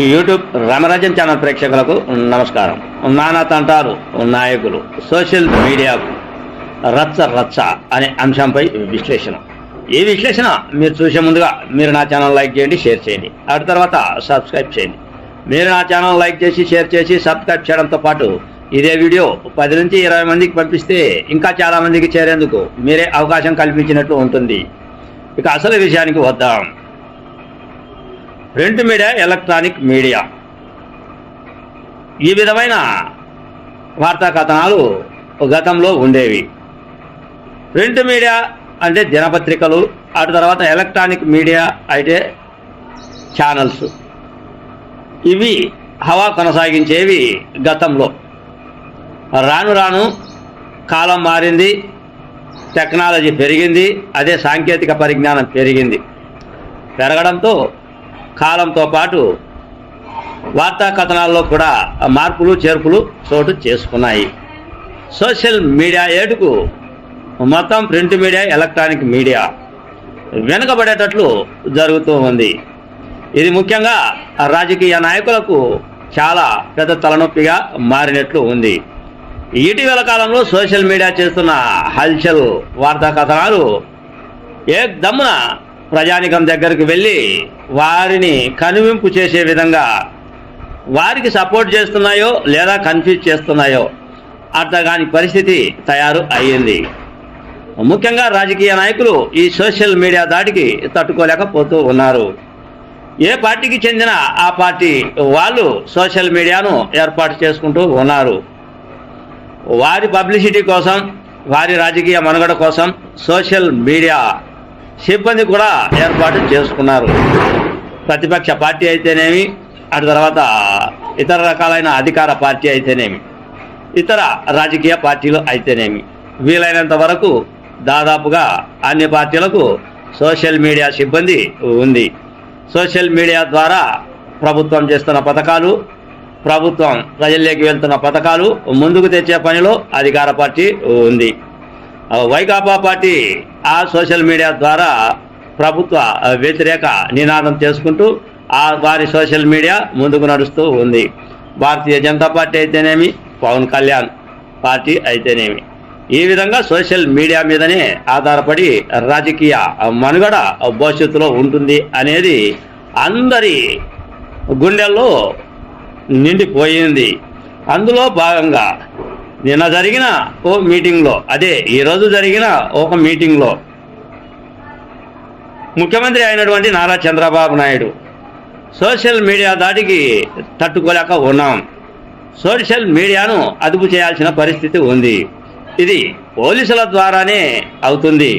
ఈ యూట్యూబ్ రామరాజ్యం ఛానల్ ప్రేక్షకులకు నమస్కారం. నానా తంటారు నాయకులు సోషల్ మీడియాకు రచ్చ రచ్చ అనే అంశంపై విశ్లేషణ. ఈ విశ్లేషణ మీరు చూసే ముందుగా మీరు నా ఛానల్ లైక్ చేయండి షేర్ చేయండి. ఆ తర్వాత సబ్స్క్రైబ్ చేయండి. మీరు నా ఛానల్ లైక్ చేసి షేర్ చేసి సబ్స్క్రైబ్ చేయడంతో పాటు ఇదే వీడియో పది నుంచి ఇరవై మందికి పంపిస్తే ఇంకా చాలామందికి చేరేందుకు మీరే అవకాశం కల్పించినట్లు ఉంటుంది. ఇక అసలు విషయానికి వద్దాం. Print media electronic media. ఈ విధమైన వార్తా కథనాలు గతంలో ఉండేవి. ప్రింట్ మీడియా అంటే దినపత్రికలు అటు తర్వాత ఎలక్ట్రానిక్ మీడియా అయితే ఛానల్స్. ఇవి హవా కొనసాగించేవి గతంలో. రాను రాను కాలం మారింది టెక్నాలజీ పెరిగింది అదే సాంకేతిక పరిజ్ఞానం పెరిగింది. పెరగడంతో కాలంతో పాటు వార్తా కథనాల్లో కూడా మార్పులు చేర్పులు చోటు చేసుకున్నాయి. సోషల్ మీడియా ఏటుకు మొత్తం ప్రింట్ మీడియా ఎలక్ట్రానిక్ మీడియా వెనుకబడేటట్లు జరుగుతూ ఉంది. ఇది ముఖ్యంగా రాజకీయ నాయకులకు చాలా పెద్ద తలనొప్పిగా మారినట్లు ఉంది. ఇటీవల కాలంలో సోషల్ మీడియా చేస్తున్న హల్చల్ వార్తా కథనాలు ఏ దమ్మున ప్రజానికం దగ్గరికి వెళ్ళి వారిని కనువింపు చేసే విధంగా వారికి సపోర్ట్ చేస్తున్నాయో లేదా కన్ఫ్యూజ్ చేస్తున్నాయో అర్థగాని పరిస్థితి తయారు అయ్యింది. ముఖ్యంగా రాజకీయ నాయకులు ఈ సోషల్ మీడియా దాడికి తట్టుకోలేకపోతూ ఉన్నారు. ఏ పార్టీకి చెందిన ఆ పార్టీ వాళ్ళు సోషల్ మీడియాను ఏర్పాటు చేసుకుంటూ ఉన్నారు. వారి పబ్లిసిటీ కోసం వారి రాజకీయ మనుగడ కోసం సోషల్ మీడియా సిబ్బంది కూడా ఏర్పాటు చేసుకున్నారు. ప్రతిపక్ష పార్టీ అయితేనేమి అటు తర్వాత ఇతర రకాలైన అధికార పార్టీ అయితేనేమి ఇతర రాజకీయ పార్టీలు అయితేనేమి. వీలైనంత వరకు దాదాపుగా అన్ని పార్టీలకు సోషల్ మీడియా సిబ్బంది ఉంది. సోషల్ మీడియా ద్వారా ప్రభుత్వం చేస్తున్న పథకాలు ప్రభుత్వం ప్రజల్లోకి వెళ్తున్న పథకాలు ముందుకు తెచ్చే పనిలో అధికార పార్టీ ఉంది. వైకాపా పార్టీ ఆ సోషల్ మీడియా ద్వారా ప్రభుత్వ వ్యతిరేక నినాదం చేసుకుంటూ ఆ వారి సోషల్ మీడియా ముందుకు నడుస్తూ ఉంది. భారతీయ జనతా పార్టీ అయితేనేమి? పవన్ కళ్యాణ్ పార్టీ అయితేనేమి? ఈ విధంగా సోషల్ మీడియా మీదనే ఆధారపడి రాజకీయ మనుగడ భవిష్యత్తులో ఉంటుంది అనేది అందరి గుండెల్లో నిండిపోయింది. అందులో భాగంగా నిన్న జరిగిన ఓ మీటింగ్లో అదే ఈరోజు జరిగిన ఒక మీటింగ్లో ముఖ్యమంత్రి అయినటువంటి నారా చంద్రబాబు నాయుడు సోషల్ మీడియా దాటికి తట్టుకోలేక ఉన్నాం. సోషల్ మీడియాను అదుపు చేయాల్సిన పరిస్థితి ఉంది. ఇది పోలీసుల ద్వారానే అవుతుంది.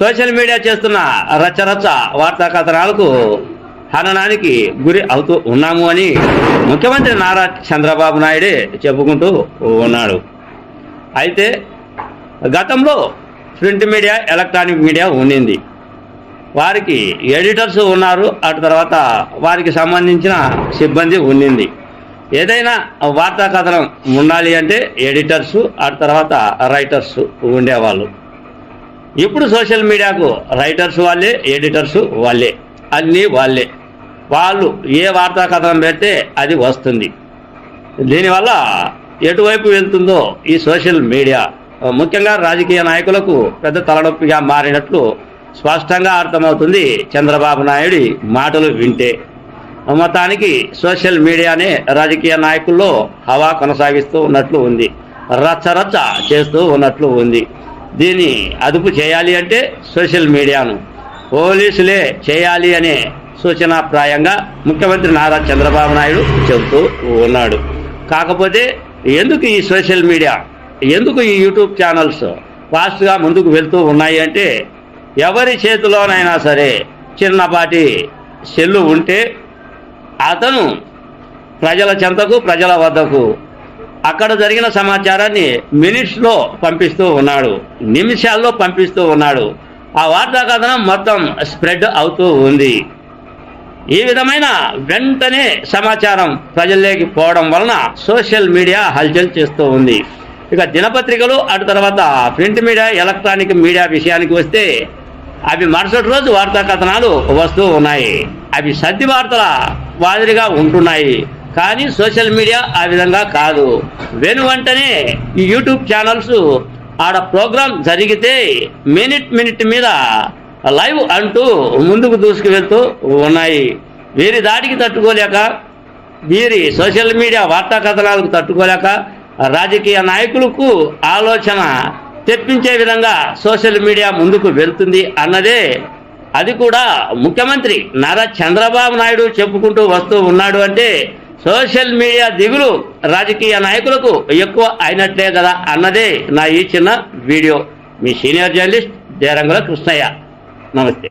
సోషల్ మీడియా చేస్తున్న రచ్చరచ్చ వార్తా కథనాలకు హననానికి గురి అవుతూ ఉన్నాము అని ముఖ్యమంత్రి నారా చంద్రబాబు నాయుడే చెప్పుకుంటూ ఉన్నాడు. అయితే గతంలో ప్రింట్ మీడియా ఎలక్ట్రానిక్ మీడియా ఉండింది. వారికి ఎడిటర్స్ ఉన్నారు అటు తర్వాత వారికి సంబంధించిన సిబ్బంది ఉండింది. ఏదైనా వార్తా కథనం ఉండాలి అంటే ఎడిటర్స్ అటు తర్వాత రైటర్స్ ఉండేవాళ్ళు. ఇప్పుడు సోషల్ మీడియాకు రైటర్స్ వాళ్ళే ఎడిటర్స్ వాళ్ళే. అన్నీ వాళ్ళే. వాళ్ళు ఏ వార్తా కథనం పెడితే అది వస్తుంది. దీనివల్ల ఎటువైపు వెళ్తుందో ఈ సోషల్ మీడియా ముఖ్యంగా రాజకీయ నాయకులకు పెద్ద తలనొప్పిగా మారినట్లు స్పష్టంగా అర్థమవుతుంది చంద్రబాబు నాయుడి మాటలు వింటే. మొత్తానికి సోషల్ మీడియానే రాజకీయ నాయకుల్లో హవా కొనసాగిస్తూ ఉన్నట్లు ఉంది. రచ్చరచ్చ చేస్తూ ఉన్నట్లు ఉంది. దీన్ని అదుపు చేయాలి అంటే సోషల్ మీడియాను. పోలీసులే చేయాలి అనే సూచనాప్రాయంగా ముఖ్యమంత్రి నారా చంద్రబాబు నాయుడు చెబుతూ ఉన్నాడు. కాకపోతే ఎందుకు ఈ సోషల్ మీడియా ఎందుకు ఈ యూట్యూబ్ ఛానల్స్ ఫాస్ట్గా ముందుకు వెళ్తూ ఉన్నాయి అంటే ఎవరి చేతిలోనైనా సరే చిన్నపాటి సెల్లు ఉంటే అతను ప్రజల చెంతకు ప్రజల వద్దకు అక్కడ జరిగిన సమాచారాన్ని మినిట్స్లో పంపిస్తూ ఉన్నాడు నిమిషాల్లో పంపిస్తూ ఉన్నాడు. ఆ వార్తా కథనం మొత్తం స్ప్రెడ్ అవుతూ ఉంది. ఈ విధమైన వెంటనే సమాచారం ప్రజల్లోకి పోవడం వలన సోషల్ మీడియా హల్చల్ చేస్తూ ఉంది. ఇక దినపత్రికలు అటు తర్వాత ప్రింట్ మీడియా ఎలక్ట్రానిక్ మీడియా విషయానికి వస్తే అవి మరుసటి రోజు వార్తా కథనాలు వస్తూ ఉన్నాయి. అవి సర్ది వార్తల మాదిరిగా ఉంటున్నాయి. కానీ సోషల్ మీడియా ఆ విధంగా కాదు. వెను వెంటనే ఈ యూట్యూబ్ ఛానల్స్ ఆడ ప్రోగ్రాం జరిగితే మినిట్ మినిట్ మీద లైవ్ అంటూ ముందుకు దూసుకువెళ్తూ ఉన్నాయి. వీరి దాడికి తట్టుకోలేక వీరి సోషల్ మీడియా వార్తా కథనాలకు తట్టుకోలేక రాజకీయ నాయకులకు ఆలోచన తెప్పించే విధంగా సోషల్ మీడియా ముందుకు వెళ్తుంది అన్నదే అది కూడా ముఖ్యమంత్రి నారా చంద్రబాబు నాయుడు చెప్పుకుంటూ వస్తూ ఉన్నాడు అంటే సోషల్ మీడియా దిగులు రాజకీయ నాయకులకు ఎక్కువ అయినట్లే కదా అన్నదే నా ఈ చిన్న వీడియో. మీ సీనియర్ జర్నలిస్ట్ జయరంగుల కృష్ణయ్య. నమస్తే.